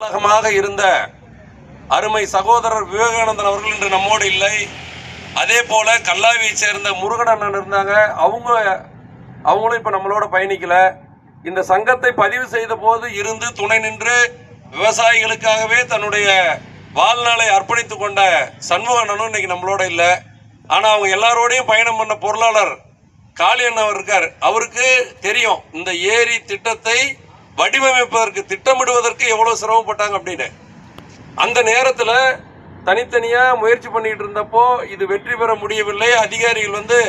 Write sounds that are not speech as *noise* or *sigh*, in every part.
உலகமாக இருந்த அருமை சகோதரர் விவேகானந்தன் அவர்கள் இன்று நம்மோடு இல்லை. அதே போல கல்லாவியை சேர்ந்த முருகன் அண்ணன் இருந்தாங்க. அவங்க அவங்களும் இப்ப நம்மளோட பயணிக்கல. இந்த சங்கத்தை பதிவு செய்த போது இருந்து துணை நின்று விவசாயிகளுக்காகவே தன்னுடைய வாழ்நாளை அர்ப்பணித்து கொண்ட சண்முக அண்ணனும் இன்னைக்கு நம்மளோட இல்லை. ஆனா அவங்க எல்லாரோடையும் பயணம் பண்ண பொருளாளர் காளியண்ணன் அவர் இருக்கார். அவருக்கு தெரியும் இந்த ஏரி திட்டத்தை வடிவமைப்பதற்கு திட்டமிடுவதற்கு எவ்வளோ சிரமப்பட்டாங்க அப்படின்னு. அந்த நேரத்தில் தனித்தனியாக முயற்சி பண்ணிகிட்டு இருந்தப்போ இது வெற்றி பெற முடியவில்லை. அதிகாரிகள் வந்து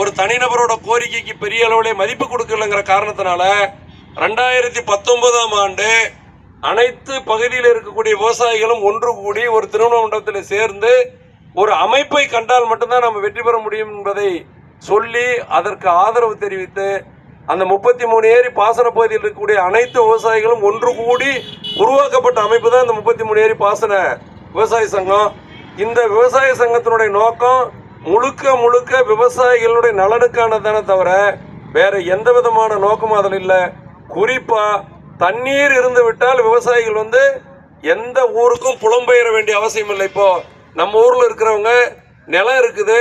ஒரு தனிநபரோட கோரிக்கைக்கு பெரிய அளவிலே மதிப்பு கொடுக்கலங்கிற காரணத்தினால ரெண்டாயிரத்தி பத்தொன்பதாம் ஆண்டு அனைத்து பகுதியில் இருக்கக்கூடிய விவசாயிகளும் ஒன்று கூடி ஒரு திருமண மண்டபத்தில் சேர்ந்து ஒரு அமைப்பை கண்டால் மட்டும்தான் நம்ம வெற்றி பெற முடியும் என்பதை சொல்லி அதற்கு ஆதரவு தெரிவித்து அந்த முப்பத்தி மூணு ஏரி பாசன பகுதியில் இருக்கக்கூடிய அனைத்து விவசாயிகளும் ஒன்று கூடி உருவாக்கப்பட்ட அமைப்பு தான் இந்த முப்பத்தி மூணு ஏரி பாசன விவசாய சங்கம். இந்த விவசாய சங்கத்தினுடைய நோக்கம் முழுக்க முழுக்க விவசாயிகளுடைய நலனுக்கானதான தவிர வேற எந்த விதமான நோக்கமும் அதில் இல்லை. குறிப்பாக தண்ணீர் இருந்து விட்டால் விவசாயிகள் வந்து எந்த ஊருக்கும் புலம்பெயர வேண்டிய அவசியம் இல்லை. இப்போ நம்ம ஊரில் இருக்கிறவங்க நிலம் இருக்குது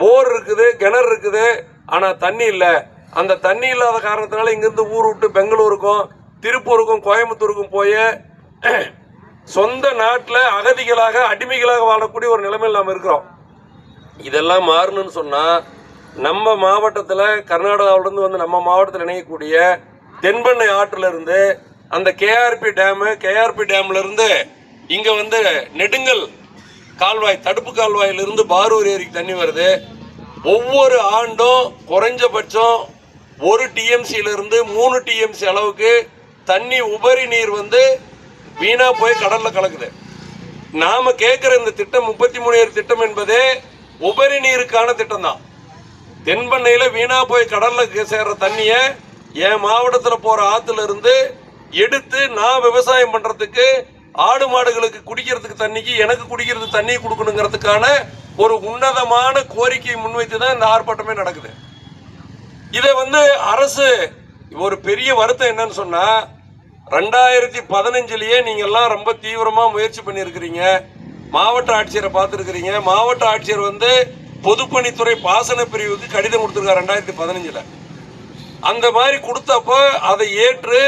போர் இருக்குது கிணறு இருக்குது ஆனால் தண்ணி இல்லை. அந்த தண்ணி இல்லாத காரணத்தினால இங்கிருந்து ஊர் விட்டு பெங்களூருக்கும் திருப்பூருக்கும் கோயம்புத்தூருக்கும் போய் *clears throat* சொந்த நாட்டில் அகதிகளாக அடிமைகளாக வாழக்கூடிய ஒரு நிலைமையில் நாம் இருக்கிறோம். இதெல்லாம் மாறணும்னு சொன்னால் நம்ம மாவட்டத்தில் கர்நாடகாவிலேருந்து வந்து நம்ம மாவட்டத்தில் இணையக்கூடிய தென்பெண்ணை ஆற்றிலிருந்து அந்த கேஆர்பி டேமு கேஆர்பி டேம்லேருந்து இங்கே வந்து நெடுங்கல் கால்வாய் தடுப்பு கால்வாயிலிருந்து பாரூர் ஏரிக்கு தண்ணி வருது. ஒவ்வொரு ஆண்டும் குறைஞ்சபட்சம் ஒரு டிஎம்சியில இருந்து மூணு டிஎம்சி அளவுக்கு தண்ணி உபரி நீர் வந்து வீணா போய் கடலில் கலக்குது. நாம் கேட்குற இந்த திட்டம் முப்பத்தி மூணு திட்டம் என்பதே உபரி நீருக்கான திட்டம் தான் தென்பண்ணையில் வீணா போய் கடலில் சேர்கிற சேர்ற என் மாவட்டத்தில் போகிற ஆத்துல இருந்து எடுத்து நான் விவசாயம் பண்ணுறதுக்கு ஆடு மாடுகளுக்கு குடிக்கிறதுக்கு தண்ணிக்கு எனக்கு குடிக்கிறதுக்கு தண்ணி கொடுக்கணுங்கிறதுக்கான ஒரு உன்னதமான கோரிக்கையை முன்வைத்து தான் இந்த ஆர்ப்பாட்டமே நடக்குது. இதை வந்து அரசு ஒரு பெரிய வருத்தம் என்னன்னு சொன்னா ரெண்டாயிரத்தி பதினஞ்சுலயே நீங்க எல்லாம் ரொம்ப தீவிரமா முயற்சி பண்ணியிருக்கிறீங்க. மாவட்ட ஆட்சியரை பார்த்துருக்கிறீங்க. மாவட்ட ஆட்சியர் வந்து பொதுப்பணித்துறை பாசன பிரிவுக்கு கடிதம் கொடுத்துருக்காரு ரெண்டாயிரத்தி பதினஞ்சுல. அந்த மாதிரி கொடுத்தப்ப அதை ஏற்று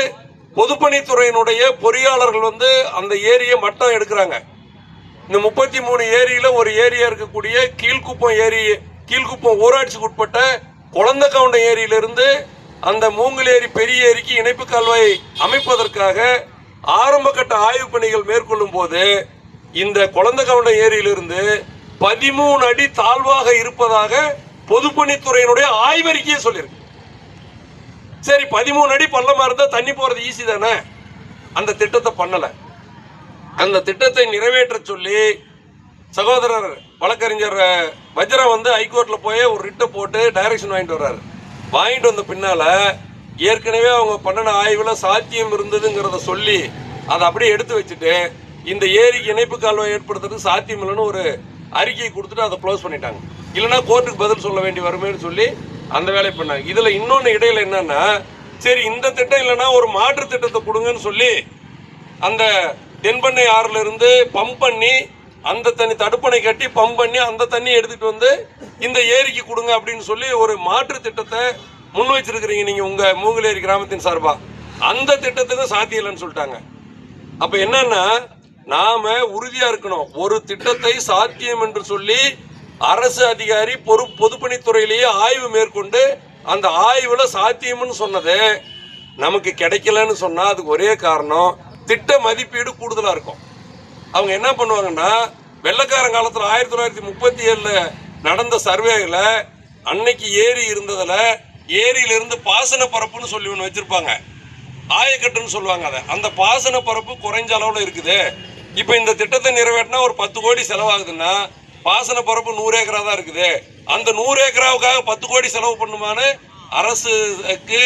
பொதுப்பணித்துறையினுடைய பொறியாளர்கள் வந்து அந்த ஏரியை மட்டம் எடுக்கிறாங்க. இந்த முப்பத்தி மூணு ஏரியில ஒரு ஏரியா இருக்கக்கூடிய கீழ்குப்பம் ஏரி கீழ்குப்பம் ஊராட்சிக்கு உட்பட்ட குழந்த கவுண்ட ஏரியிலிருந்து அந்த மூங்கில் ஏரி பெரிய ஏரிக்கு இணைப்பு கால்வாய் அமைப்பதற்காக ஆரம்ப கட்ட ஆய்வு பணிகள் மேற்கொள்ளும் போது இந்த குளந்தக்கவுண்டம் ஏரியிலிருந்து பதிமூணு அடி தாழ்வாக இருப்பதாக பொதுப்பணித்துறையினுடைய ஆய்வறிக்கையே சொல்லியிருக்கு. சரி பதிமூணு அடி பள்ளமா இருந்தால் தண்ணி போறது ஈஸி தானே? அந்த திட்டத்தை பண்ணலை. அந்த திட்டத்தை நிறைவேற்ற சொல்லி சகோதரர் வழக்கறிஞர் வஜ்ரா வஜ்ரம் வந்து ஹைகோர்ட்டில் போய் ஒரு ரிட்டை போட்டு டைரக்ஷன் வாங்கிட்டு வர்றாரு. வாங்கிட்டு வந்த பின்னால ஏற்கனவே அவங்க பண்ணின ஆய்வில் சாத்தியம் இருந்ததுங்கிறத சொல்லி அதை அப்படியே எடுத்து வச்சுட்டு இந்த ஏரிக்கு இணைப்பு கால்வாய் ஏற்படுத்துறது சாத்தியம் இல்லைன்னு ஒரு அறிக்கையை கொடுத்துட்டு அதை க்ளோஸ் பண்ணிட்டாங்க. இல்லைன்னா கோர்ட்டுக்கு பதில் சொல்ல வேண்டி வருமேன்னு சொல்லி அந்த வேலையை பண்ணாங்க. இதில் இன்னொன்று இடையில் என்னன்னா சரி இந்த திட்டம் இல்லைன்னா ஒரு மாற்று திட்டத்தை கொடுங்கன்னு சொல்லி அந்த தென்பண்ணை ஆறுலேருந்து பம்ப் பண்ணி அந்த தண்ணி தடுப்பணை கட்டி பம்ப் பண்ணி அந்த தண்ணி எடுத்துட்டு வந்து இந்த ஏரிக்கு கொடுங்க அப்படின்னு சொல்லி ஒரு மாற்று திட்டத்தை முன் வச்சிருக்கிறீங்க நீங்க உங்க மூங்கிலேரி கிராமத்தின் சார்பா. அந்த திட்டத்துக்கு சாத்தியம் இல்லைன்னு சொல்லிட்டாங்க. அப்ப என்னன்னா நாம உறுதியா இருக்கணும். ஒரு திட்டத்தை சாத்தியம் என்று சொல்லி அரசு அதிகாரி பொறு பொதுப்பணித்துறையிலேயே ஆய்வு மேற்கொண்டு அந்த ஆய்வுல சாத்தியம்னு சொன்னது நமக்கு கிடைக்கலன்னு சொன்னா அதுக்கு ஒரே காரணம் திட்ட மதிப்பீடு கூடுதலா இருக்கும். அவங்க என்ன பண்ணுவாங்கன்னா வெள்ளக்காரன் காலத்தில் ஆயிரத்தி தொள்ளாயிரத்தி முப்பத்தி ஏழில் நடந்த சர்வேல அன்னைக்கு ஏரி இருந்ததில் ஏரியிலிருந்து பாசன பரப்புன்னு சொல்லி ஒன்று வச்சுருப்பாங்க. ஆயக்கட்டுன்னு சொல்லுவாங்க அதை. அந்த பாசன பரப்பு குறைஞ்ச அளவில் இருக்குது. இப்போ இந்த திட்டத்தை நிறைவேற்றினா ஒரு பத்து கோடி செலவாகுதுன்னா பாசன பரப்பு நூறு ஏக்கரா தான் இருக்குது. அந்த நூறு ஏக்கராவுக்காக பத்து கோடி செலவு பண்ணுமான்னு அரசுக்கு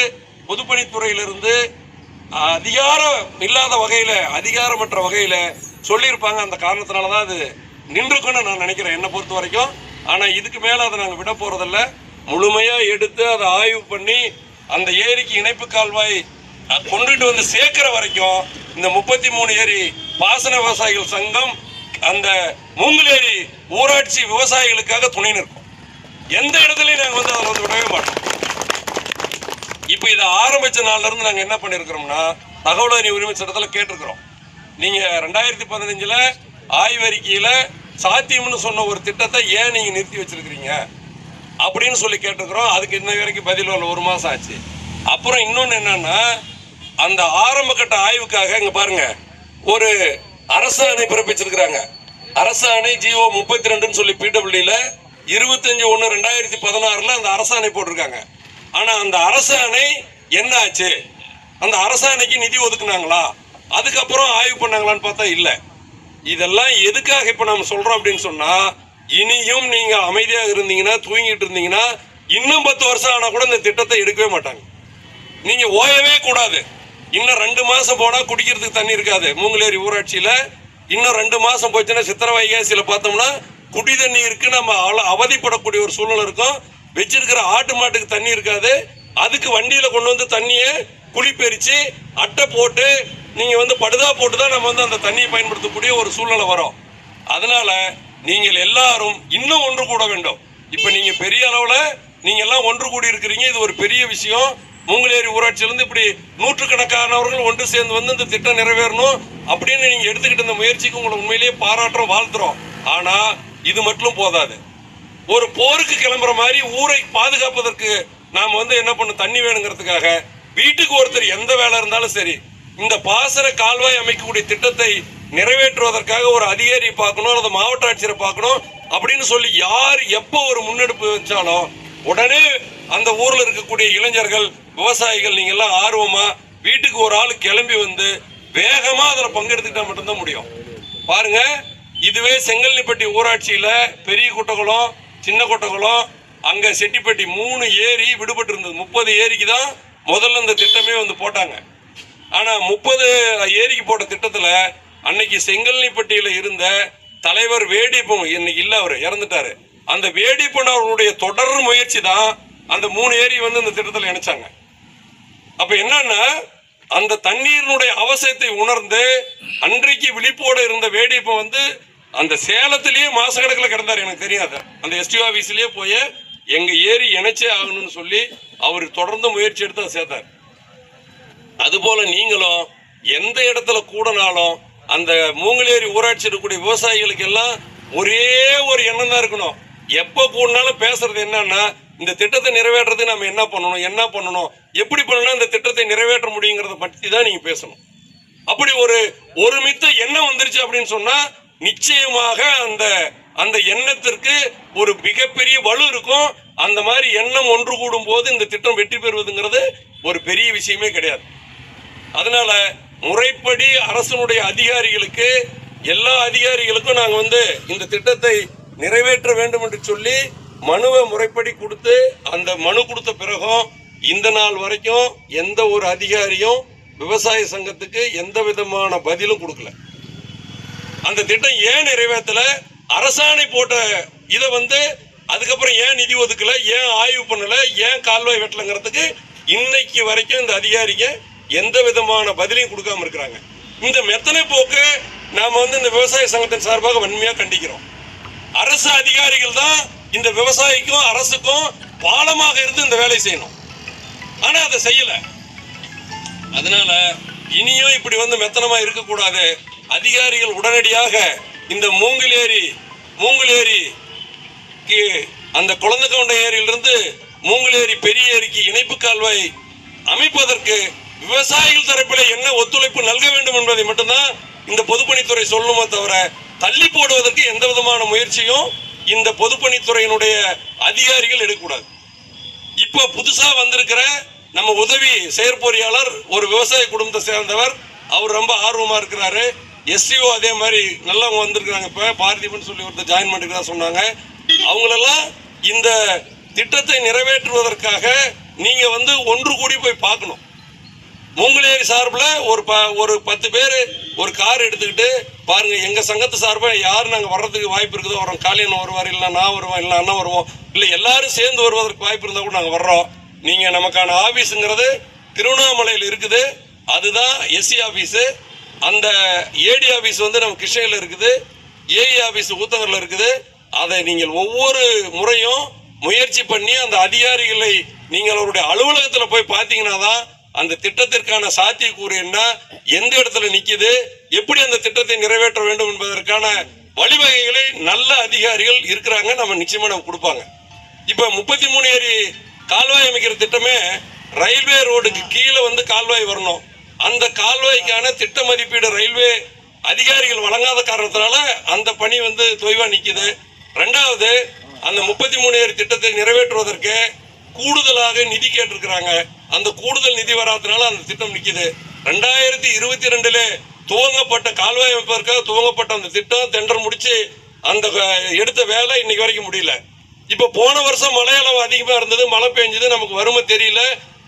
பொதுப்பணித்துறையிலிருந்து அதிகாரம் இல்லாத வகையில் அதிகாரமற்ற வகையில் சொல்லியிருப்பாங்க. அந்த காரணத்தினால தான் அது நின்றுக்குன்னு நான் நினைக்கிறேன் என்னை பொறுத்த வரைக்கும். ஆனால் இதுக்கு மேலே அதை நாங்கள் விட போறதில்ல. முழுமையாக எடுத்து அதை ஆய்வு பண்ணி அந்த ஏரிக்கு இணைப்பு கால்வாய் கொண்டுட்டு வந்து சேர்க்கிற வரைக்கும் இந்த முப்பத்தி மூணு ஏரி பாசன விவசாயிகள் சங்கம் அந்த மூங்கிலேரி ஊராட்சி விவசாயிகளுக்காக துணை நிற்கும். எந்த இடத்துலையும் நாங்கள் வந்து அதில் வந்து விடவே மாட்டோம். இப்போ இதை ஆரம்பிச்ச நாள்ல இருந்து நாங்கள் என்ன பண்ணியிருக்கிறோம்னா தகவல் அறிவு உரிமை சட்டத்தில் கேட்டிருக்கிறோம். நீங்கள் ரெண்டாயிரத்தி பதினஞ்சில் ஆய்வறிக்கையில் சாத்தியம்னு சொன்ன ஒரு திட்டத்தை ஏன் நீங்கள் நிறுத்தி வச்சிருக்கிறீங்க? அப்படின்னு சொல்லி கேட்டுக்கிறோம் அதுக்கு இன்ன வரைக்கும் பதில் வரல. ஒரு மாதம் ஆச்சு. அப்புறம் இன்னொன்று என்னன்னா அந்த ஆரம்ப கட்ட ஆய்வுக்காக இங்கே பாருங்க. ஒரு அரசாணை பிறப்பிச்சிருக்கிறாங்க. அணை ஜிஓ முப்பத்தி ரெண்டுன்னு சொல்லி பிடபிள்யூல இருபத்தஞ்சு ஒன்று ரெண்டாயிரத்தி பதினாறுல அந்த அரசாணை போட்டிருக்காங்க. ஆனா அந்த அரசு அணை என்ன ஆச்சு அந்த அரசாணைக்கு நிதி ஒதுக்குனாங்களா? அதுக்கப்புறம் ஆய்வு பண்ணாங்களான்னு பார்த்தா இல்லை. இதெல்லாம் எதுக்காக இப்போ நம்ம சொல்கிறோம் அப்படின்னு சொன்னால் இனியும் நீங்கள் அமைதியாக இருந்தீங்கன்னா தூங்கிட்டு இருந்தீங்கன்னா இன்னும் பத்து வருஷம் ஆனால் கூட இந்த திட்டத்தை எடுக்கவே மாட்டாங்க. நீங்கள் ஓயவே கூடாது. இன்னும் ரெண்டு மாதம் போனால் குடிக்கிறதுக்கு தண்ணி இருக்காது. மூங்கலேரி ஊராட்சியில் இன்னும் ரெண்டு மாதம் போச்சுன்னா சித்திரை வைகாசியில் பார்த்தோம்னா குடி தண்ணி இருக்கு. நம்ம அவல- அவதிப்படக்கூடிய ஒரு சூழ்நிலை இருக்கும். வச்சிருக்கிற ஆட்டு மாட்டுக்கு தண்ணி இருக்காது. அதுக்கு வண்டியில் கொண்டு வந்து தண்ணியை குளிப்பெரிச்சு அட்டை போட்டு நீங்கள் வந்து படுதா போட்டு தான் நம்ம வந்து அந்த தண்ணியை பயன்படுத்தக்கூடிய ஒரு சூழ்நிலை வரும். அதனால நீங்கள் எல்லாரும் இன்னும் ஒன்று கூட வேண்டும். இப்போ நீங்கள் பெரிய அளவில் நீங்கள் எல்லாம் ஒன்று கூடி இருக்கிறீங்க. இது ஒரு பெரிய விஷயம். மூங்கலேரி ஊராட்சியிலேருந்து இப்படி நூற்றுக்கணக்கானவர்கள் ஒன்று சேர்ந்து வந்து இந்த திட்டம் நிறைவேறணும் அப்படின்னு நீங்கள் எடுத்துக்கிட்ட இந்த முயற்சிக்கு உங்களை உண்மையிலேயே பாராட்டுறோம் வாழ்த்துறோம். ஆனால் இது மட்டும் போதாது. ஒரு போருக்கு கிளம்புற மாதிரி ஊரை பாதுகாப்பதற்கு நாம் வந்து என்ன பண்ண தண்ணி வேணுங்கிறதுக்காக வீட்டுக்கு ஒருத்தர் எந்த வேலை இருந்தாலும் சரி இந்த பாசன கால்வாய் அமைக்கக்கூடிய திட்டத்தை நிறைவேற்றுவதற்காக ஒரு அதிகாரியை பார்க்கணும் அல்லது மாவட்ட ஆட்சியரை பார்க்கணும் அப்படின்னு சொல்லி யார் எப்போ ஒரு முன்னெடுப்பு வச்சாலும் உடனே அந்த ஊரில் இருக்கக்கூடிய இளைஞர்கள் விவசாயிகள் நீங்க எல்லாம் ஆர்வமா வீட்டுக்கு ஒரு ஆள் கிளம்பி வந்து வேகமா அதில் பங்கெடுத்துக்கிட்டா மட்டும்தான் முடியும். பாருங்க இதுவே செங்கல்லிப்பட்டி ஊராட்சியில பெரிய குட்டகுளம் சின்ன குட்டகுளம் அங்க செட்டிப்பட்டி மூணு ஏரி விடுபட்டு இருந்தது முப்பது ஏரிக்கு தான் முதல்ல இந்த திட்டமே வந்து போட்டாங்க. ஆனால் முப்பது ஏரிக்கு போட்ட திட்டத்தில் அன்னைக்கு செங்கல்னிப்பட்டியில இருந்த தலைவர் வேடிப்பன் இன்னைக்கு இல்லை அவர் இறந்துட்டாரு. அந்த வேடிப்பன் அவருடைய தொடர் முயற்சி தான் அந்த மூணு ஏரி வந்து இந்த திட்டத்தில் இணைச்சாங்க. அப்போ என்னன்னா அந்த தண்ணீரினுடைய அவசியத்தை உணர்ந்து அன்றைக்கு விழிப்போடு இருந்த வேடிப்பை வந்து அந்த சேலத்திலேயே மாசக்கணக்கில் கிடந்தார் எனக்கு தெரியாது அந்த எஸ்டிஓ ஆஃபீஸ்லேயே போய் எங்கள் ஏரி இணைச்சே ஆகணும்னு சொல்லி அவர் தொடர்ந்து முயற்சி எடுத்து அதை சேர்த்தார். அதுபோல நீங்களும் எந்த இடத்துல கூடனாலும் அந்த மூங்கிலேரி ஊராட்சி இருக்கக்கூடிய விவசாயிகளுக்கு எல்லாம் ஒரே ஒரு எண்ணம் தான் இருக்கணும். எப்போ கூடனாலும் பேசுறது என்னன்னா இந்த திட்டத்தை நிறைவேற்றுறதுக்கு நம்ம என்ன பண்ணணும் என்ன பண்ணணும் எப்படி பண்ணணும் இந்த திட்டத்தை நிறைவேற்ற முடியுங்கிறத பற்றி தான் நீங்கள் பேசணும். அப்படி ஒரு ஒருமித்த எண்ணம் வந்துருச்சு அப்படின்னு சொன்னால் நிச்சயமாக அந்த அந்த எண்ணத்திற்கு ஒரு மிகப்பெரிய வலு இருக்கும். அந்த மாதிரி எண்ணம் ஒன்று கூடும் போது இந்த திட்டம் வெற்றி பெறுவதுங்கிறது ஒரு பெரிய விஷயமே கிடையாது. அதனால முறைப்படி அரசனுடைய அதிகாரிகளுக்கு எல்லா அதிகாரிகளுக்கும் நாங்கள் வந்து இந்த திட்டத்தை நிறைவேற்ற வேண்டும் என்று சொல்லி மனுவை முறைப்படி கொடுத்து அந்த மனு கொடுத்த பிறகும் இந்த நாள் வரைக்கும் எந்த ஒரு அதிகாரியும் விவசாய சங்கத்துக்கு எந்த விதமான பதிலும் கொடுக்கல. அந்த திட்டம் ஏன் நிறைவேற்றல? அரசாணை போட்ட இதை வந்து அதுக்கப்புறம் ஏன் நிதி ஒதுக்கல? ஏன் ஆய்வு பண்ணல? ஏன் கால்வாய் வெட்டலங்கிறதுக்கு இன்னைக்கு வரைக்கும் இந்த அதிகாரிங்க எந்த விதமான பதிலையும் கொடுக்காம இருக்கிறாங்க. இந்த மெத்தனை போக்கு நாம வந்து இந்த விவசாய சங்கத்தின் சார்பாக வன்மையா கண்டிக்கிறோம். அரசு அதிகாரிகள் தான் இந்த விவசாயிக்கும் அரசுக்கும் பாலமாக இருந்து இந்த வேலையை செய்யணும். ஆனா அதை செய்யல. அதனால இனியும் இப்படி வந்து மெத்தனமா இருக்கக்கூடாது. அதிகாரிகள் உடனடியாக இந்த மூங்கில் ஏரி மூங்கில் ஏரி அந்த குழந்தை கவுண்ட ஏரியிலிருந்து மூங்கில் ஏரி பெரிய ஏரிக்கு இணைப்பு கால்வாய் அமைப்பதற்கு விவசாயிகள் தரப்பில் என்ன ஒத்துழைப்பு நல்க வேண்டும் என்பதை மட்டும்தான் இந்த பொதுப்பணித்துறை சொல்லணுமே தவிர தள்ளி போடுவதற்கு எந்த விதமான முயற்சியும் இந்த பொதுப்பணித்துறையினுடைய அதிகாரிகள் எடுக்கக்கூடாது. இப்போ புதுசாக வந்திருக்கிற நம்ம உதவி செயற்பொறியாளர் ஒரு விவசாய குடும்பத்தை சேர்ந்தவர் அவர் ரொம்ப ஆர்வமாக இருக்கிறாரு. எஸ்டிஓ அதே மாதிரி நல்லவங்க வந்திருக்கிறாங்க இப்போ பார்த்திபன் சொல்லி ஒருத்தர் ஜாயின் பண்ணிருக்கா சொன்னாங்க. அவங்களெல்லாம் இந்த திட்டத்தை நிறைவேற்றுவதற்காக நீங்கள் வந்து ஒன்று கூடி போய் பார்க்கணும். மூங்கலேரி சார்பில் ஒரு ப ஒரு பத்து பேர் ஒரு கார் எடுத்துக்கிட்டு பாருங்கள் எங்கள் சங்கத்து சார்பாக யார் நாங்கள் வர்றதுக்கு வாய்ப்பு இருக்குதோ வரோம் காளியன் வருவார் இல்லை நான் வருவோம் இல்லை அண்ணன் வருவோம். இல்லை எல்லாரும் சேர்ந்து வருவதற்கு வாய்ப்பு இருந்தால் கூட நாங்கள் வர்றோம். நீங்கள் நமக்கான ஆஃபீஸுங்கிறது திருவண்ணாமலையில் இருக்குது. அதுதான் எஸ்சி ஆஃபீஸு அந்த ஏடி ஆஃபீஸ் வந்து நம்ம கிருஷ்ணகிரியில் இருக்குது. ஏஇ ஆஃபீஸ் ஊத்தங்கரில் இருக்குது. அதை நீங்கள் ஒவ்வொரு முறையும் முயற்சி பண்ணி அந்த அதிகாரிகளை நீங்கள் அவருடைய அலுவலகத்தில் போய் பார்த்தீங்கன்னா தான் அந்த திட்டத்திற்கான சாத்தியக்கூறு என்ன? எந்த இடத்துல நிக்குது? எப்படி அந்த திட்டத்தை நிறைவேற்ற வேண்டும் என்பதற்கான வழிவகைகளை நல்ல அதிகாரிகள் இருக்கிறாங்க நம்ம நிச்சயமா நம்ம கொடுப்பாங்க. இப்ப முப்பத்தி மூணு ஏரி கால்வாய் அமைக்கிற திட்டமே ரயில்வே ரோடுக்கு கீழே வந்து கால்வாய் வரணும். அந்த கால்வாய்க்கான திட்ட மதிப்பீடு ரயில்வே அதிகாரிகள் வழங்காத காரணத்தினால அந்த பணி வந்து தொய்வா நிக்குது. ரெண்டாவது அந்த முப்பத்தி மூணு ஏரி திட்டத்தை நிறைவேற்றுவதற்கு கூடுதலாக நிதி கேட்டிருக்கிறாங்க. அந்த கூடுதல் நிதி வராதனால அந்த திட்டம் நிற்கிது ரெண்டாயிரத்தி இருபத்தி ரெண்டுல துவங்கப்பட்ட கால்வாய் அமைப்பதற்காக துவங்கப்பட்ட அந்த திட்டம் டெண்டர் முடிச்சு அந்த எடுத்த வேலை இன்னைக்கு வரைக்கும் முடியல. இப்ப போன வருஷம் மழை அளவு அதிகமா இருந்தது மழை பெஞ்சது நமக்கு வறுமை தெரியல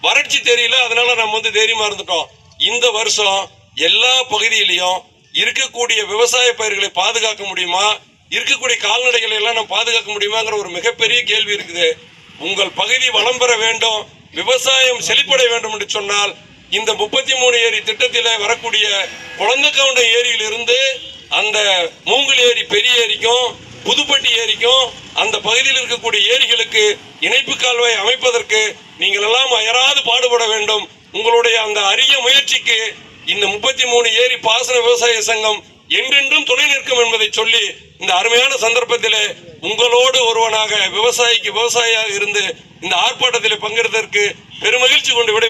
வறட்சி தெரியல அதனால நம்ம வந்து தைரியமா இருந்துட்டோம். இந்த வருஷம் எல்லா பகுதியிலையும் இருக்கக்கூடிய விவசாய பயிர்களை பாதுகாக்க முடியுமா? இருக்கக்கூடிய கால்நடைகளை எல்லாம் நம்ம பாதுகாக்க முடியுமாங்கிற ஒரு மிகப்பெரிய கேள்வி இருக்குது. உங்கள் பகுதி வளம் பெற வேண்டும் விவசாயம் செழிப்பட வேண்டும் என்று சொன்னால் இந்த முப்பத்தி மூணு ஏரி திட்டத்தில் வரக்கூடிய குழந்தைக்கவுண்ட ஏரியிலிருந்து அந்த மூங்கல் ஏரி பெரிய ஏரிக்கும் புதுப்பட்டி ஏரிக்கும் அந்த பகுதியில் இருக்கக்கூடிய ஏரிகளுக்கு இணைப்பு கால்வாய் அமைப்பதற்கு நீங்கள் எல்லாம் அயராது பாடுபட வேண்டும். உங்களுடைய அந்த அரிய முயற்சிக்கு இந்த முப்பத்தி மூணு ஏரி பாசன விவசாய சங்கம் என்றென்றும் துணை நிற்கும் என்பதை சொல்லி இந்த அருமையான சந்தர்ப்பத்திலே உங்களோடு ஒருவனாக விவசாயிக்கு விவசாயியாக இருந்து இந்த ஆர்ப்பாட்டத்தில் பங்கெடுத்ததற்கு பெருமகிழ்ச்சி கொண்டு விடை